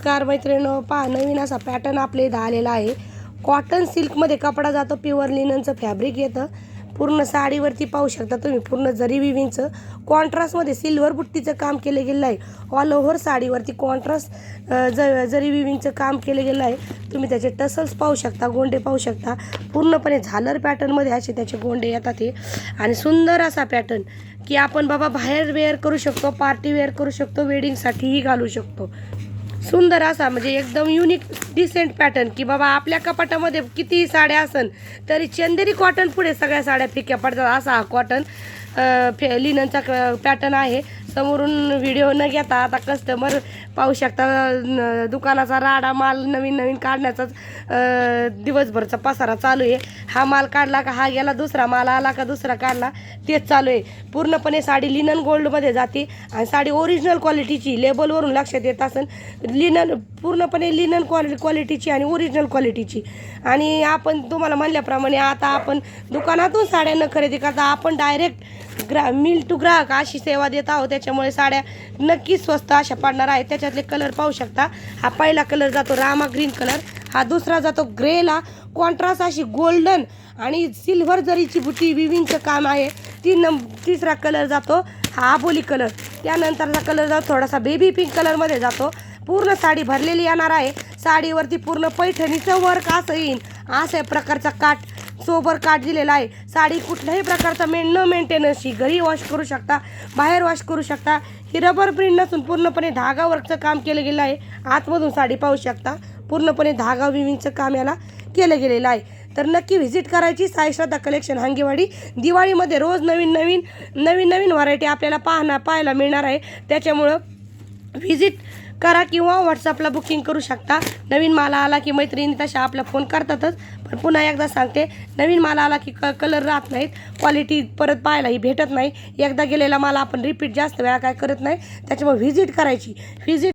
नमस्कार मैत्रिणींनो पहा नवीन असा पॅटर्न आपल्या इथं आलेला आहे. कॉटन सिल्कमध्ये कपडा जातो प्युअर लिननचं फॅब्रिक येतं. पूर्ण साडीवरती पाहू शकता तुम्ही पूर्ण जरी विविंगचं कॉन्ट्रास्टमध्ये सिल्वर बुट्टीचं काम केलं गेलं आहे. ऑल ओव्हर साडीवरती कॉन्ट्रास्ट ज जरी विविंगचं काम केलं गेलं आहे. तुम्ही त्याचे टसल्स पाहू शकता गोंडे पाहू शकता. पूर्णपणे झालर पॅटर्नमध्ये असे त्याचे गोंडे येतात हे. आणि सुंदर असा पॅटर्न की आपण बाबा बाहेर वेअर करू शकतो पार्टी वेअर करू शकतो वेडिंगसाठीही घालू शकतो. सुंदर असा म्हणजे एकदम युनिक डिसेंट पॅटर्न की बाबा आपल्या कपाटामध्ये कितीही साड्या असन तरी चंदेरी कॉटन पुढे सगळ्या साड्या फिक्या पडतात. असा हा कॉटन फे लिननचा पॅटर्न आहे. समोरून व्हिडिओ न घेता आता कस्टमर पाहू शकता न- दुकानाचा राडा माल नवीन नवीन काढण्याचाच दिवसभरचा पसारा चालू आहे. हा माल काढला का हा गेला दुसरा माल आला का दुसरा काढला तेच चालू आहे. पूर्णपणे साडी लिनन गोल्डमध्ये जाते आणि साडी ओरिजिनल क्वालिटीची लेबलवरून लक्षात येत असेल लिनन पूर्णपणे लिनन क्वालि क्वालिटीची आणि ओरिजिनल क्वालिटीची आणि आपण तुम्हाला म्हणल्याप्रमाणे आता आपण दुकानातून साड्यांना खरेदी करता आपण डायरेक्ट ग्रा मिल टू ग्राहक अशी सेवा देत आहोत. त्याच्यामुळे साड्या नक्कीच स्वस्त अशा पाडणार आहेत. त्याच्यातले कलर पाहू शकता. हा पहिला कलर जातो रामा ग्रीन कलर हा दुसरा जातो ग्रेला कॉन्ट्रास्ट अशी गोल्डन आणि सिल्व्हर जरीची बुटी विविंगचं काम आहे. तीन नंब तिसरा कलर जातो हा आबोली कलर त्यानंतरचा कलर जातो थोडासा बेबी पिंक कलरमध्ये जातो. पूर्ण साडी भरलेली येणार आहे. साडीवरती पूर्ण पैठणीचं वर्क असं येईन. अशा प्रकारचा काठ सोबर काट दिलेला आहे. साडी कुठल्याही प्रकारचा मेन न मेंटेनन्सची घरी वॉश करू शकता बाहेर वॉश करू शकता. ही रबर प्रिंट नसून पूर्णपणे धागा वर्कचं काम केलं गेलं आहे. आतमधून साडी पाहू शकता. पूर्णपणे धागा विविंगचं काम याला केलं गेलेलं आहे. तर नक्की व्हिजिट करायची साईश्रद्धा कलेक्शन हांगेवाडी. दिवाळीमध्ये रोज नवीन नवीन नवीन नवीन व्हरायटी आपल्याला पाहणं पाहायला मिळणार आहे. त्याच्यामुळं व्हिजिट करा किंवा व्हॉट्सअपला बुकिंग करू शकता. नवीन माल आला की मैत्रिणी तशा आपला फोन करतातच. पण पुन्हा एकदा सांगते नवीन माल आला की क कलर राहत नाहीत. क्वालिटी परत पाहायलाही भेटत नाही. एकदा गेलेला माल आपण रिपीट जास्त वेळा काय करत नाही. त्याच्यामुळे व्हिजिट करायची. व्हिजिट